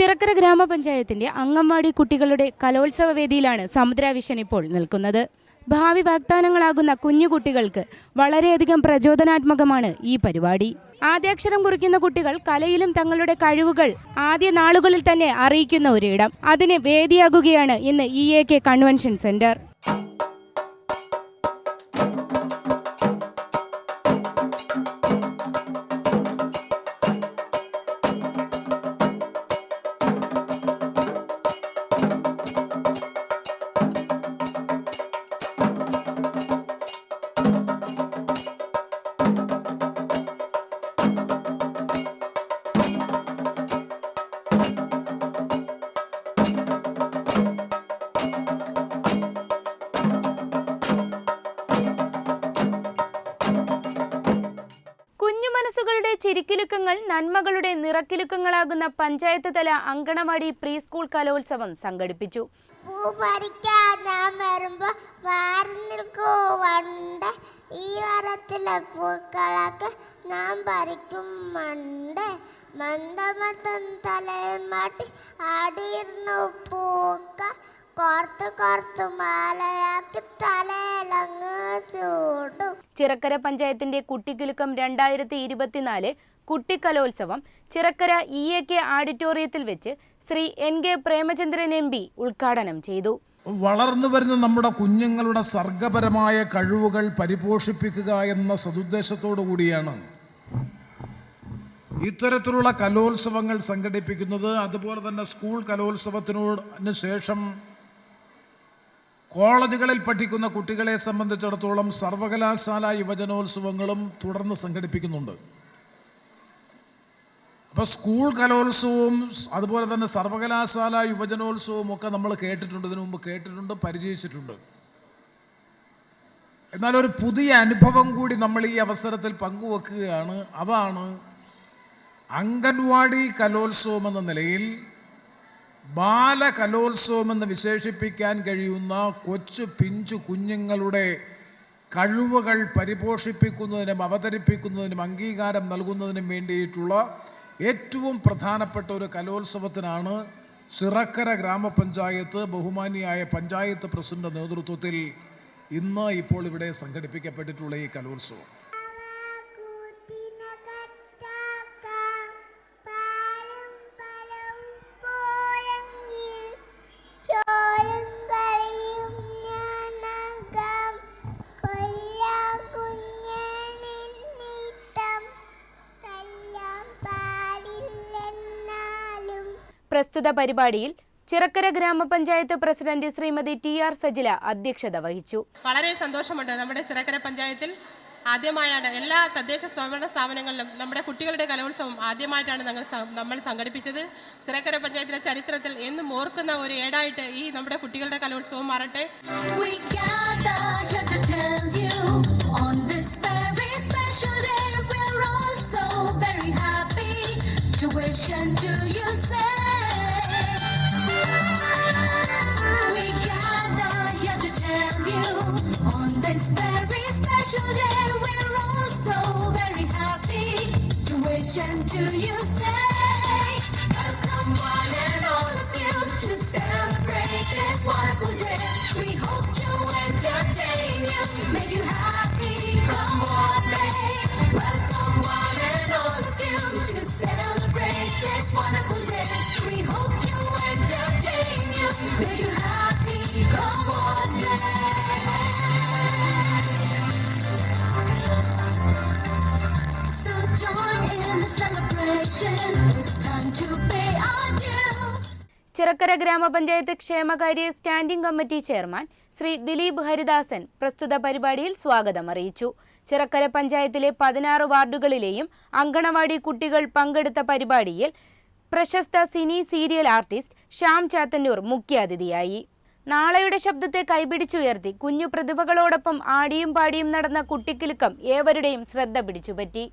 ചിറക്കര ഗ്രാമപഞ്ചായത്തിന്റെ അംഗൻവാടി കുട്ടികളുടെ കലോത്സവ വേദിയിലാണ് സമുദ്രാവിഷൻ ഇപ്പോൾ നിൽക്കുന്നത്. ഭാവി വാഗ്ദാനങ്ങളാകുന്ന കുഞ്ഞുകുട്ടികൾക്ക് വളരെയധികം പ്രചോദനാത്മകമാണ് ഈ പരിപാടി. ആദ്യാക്ഷരം കുറിക്കുന്ന കുട്ടികൾ കലയിലും തങ്ങളുടെ കഴിവുകൾ ആദ്യ നാളുകളിൽ തന്നെ അറിയിക്കുന്ന ഒരിടം. അതിന് വേദിയാകുകയാണ് ഇന്ന് E A K convention centre. മനസ്സുകളുടെ ചിരിക്കിലുക്കങ്ങൾ നന്മകളുടെ നിറക്കിലുക്കങ്ങളാകുന്ന പഞ്ചായത്ത് തല അങ്കണവാടി പ്രീ സ്കൂൾ കലോത്സവം സംഘടിപ്പിച്ചു. പൂ പറിക്കാൻ ഞാൻ വരുമ്പോ മാറി നിൽക്കൂ വണ്ട് ഈ വരത്തിലെ പൂക്കളൊക്കെ ഞാൻ പറിക്കും മണ്ട്. മന്ദമത്തം തലയും മാട്ടി ആടിയിരുന്നു പൂക്ക. കോർത്ത് കോർത്ത് മാലയാക്കി തലയിലങ്ങ് ചൂടും. ചിറക്കര പഞ്ചായത്തിന്റെ കുട്ടിക്കിലുക്കം രണ്ടായിരത്തി ഇരുപത്തിനാല് കുട്ടിക്കലോത്സവം ചിറക്കര ഇ എ കെ ഓഡിറ്റോറിയത്തിൽ വെച്ച് Shri N K Premachandran M P ഉദ്ഘാടനം ചെയ്തു. വളർന്നു വരുന്ന നമ്മുടെ കുഞ്ഞുങ്ങളുടെ സർഗപരമായ കഴിവുകൾ പരിപോഷിപ്പിക്കുക എന്ന സതുദ്ദേശത്തോടു കൂടിയാണ്. ഇത്തരത്തിലുള്ള കലോത്സവങ്ങൾ സംഘടിപ്പിക്കുന്നത് അതുപോലെ തന്നെ സ്കൂൾ കലോത്സവത്തിനോടിന് ശേഷം കോളേജുകളിൽ പഠിക്കുന്ന കുട്ടികളെ സംബന്ധിച്ചിടത്തോളം സർവകലാശാല യുവജനോത്സവങ്ങളും തുടർന്ന് സംഘടിപ്പിക്കുന്നുണ്ട്. അപ്പോൾ സ്കൂൾ കലോത്സവവും അതുപോലെ തന്നെ സർവകലാശാല യുവജനോത്സവവും ഒക്കെ നമ്മൾ കേട്ടിട്ടുണ്ട് ഇതിനു മുമ്പ് കേട്ടിട്ടുണ്ട് പരിചയിച്ചിട്ടുണ്ട്. എന്നാൽ ഒരു പുതിയ അനുഭവം കൂടി നമ്മൾ ഈ അവസരത്തിൽ പങ്കുവെക്കുകയാണ്. അതാണ് അംഗൻവാടി കലോത്സവം എന്ന നിലയിൽ ബാല കലോത്സവം എന്ന് വിശേഷിപ്പിക്കാൻ കഴിയുന്ന കൊച്ചു പിഞ്ചു കുഞ്ഞുങ്ങളുടെ കഴിവുകൾ പരിപോഷിപ്പിക്കുന്നതിനും അവതരിപ്പിക്കുന്നതിനും അംഗീകാരം നൽകുന്നതിനും വേണ്ടിയിട്ടുള്ള ഏറ്റവും പ്രധാനപ്പെട്ട ഒരു കലോത്സവത്തിനാണ് ചിറക്കര ഗ്രാമപഞ്ചായത്ത് ബഹുമാനിയായ പഞ്ചായത്ത് പ്രസിഡന്റ് നേതൃത്വത്തിൽ ഇന്ന് ഇപ്പോൾ ഇവിടെ സംഘടിപ്പിക്കപ്പെട്ടിട്ടുള്ള ഈ കലോത്സവം. പ്രസ്തുത പരിപാടിയിൽ ചിറക്കര ഗ്രാമപഞ്ചായത്ത് president Shrimati T R Sajila അധ്യക്ഷത വഹിച്ചു. വളരെ സന്തോഷമുണ്ട് നമ്മുടെ ചിറക്കര പഞ്ചായത്തിൽ ആദ്യമായാണ് എല്ലാ തദ്ദേശ സ്വയംഭരണ സ്ഥാപനങ്ങളിലും നമ്മുടെ കുട്ടികളുടെ കലോത്സവം ആദ്യമായിട്ടാണ് ഞങ്ങൾ നമ്മൾ സംഘടിപ്പിച്ചത്. ചിറക്കര പഞ്ചായത്തിലെ ചരിത്രത്തിൽ എന്നും ഓർക്കുന്ന ഒരു ഏടായിട്ട് ഈ നമ്മുടെ കുട്ടികളുടെ കലോത്സവം മാറട്ടെ. To wish and to Chirakkara ഗ്രാമപഞ്ചായത്ത് ക്ഷേമകാര്യ standing committee chairman Shri Dileep Haridasan പ്രസ്തുത പരിപാടിയിൽ സ്വാഗതം അറിയിച്ചു. ചിറക്കര പഞ്ചായത്തിലെ പതിനാറ് വാർഡുകളിലെയും അങ്കണവാടി കുട്ടികൾ പങ്കെടുത്ത പരിപാടിയിൽ പ്രശസ്ത cine serial artist Shyam Chathannur മുഖ്യാതിഥിയായി. നാളെയുടെ ശബ്ദത്തെ കൈപിടിച്ചുയർത്തി കുഞ്ഞു പ്രതിഭകളോടൊപ്പം ആടിയും പാടിയും നടന്ന കുട്ടിക്കിലുക്കം ഏവരുടെയും ശ്രദ്ധ പിടിച്ചുപറ്റി.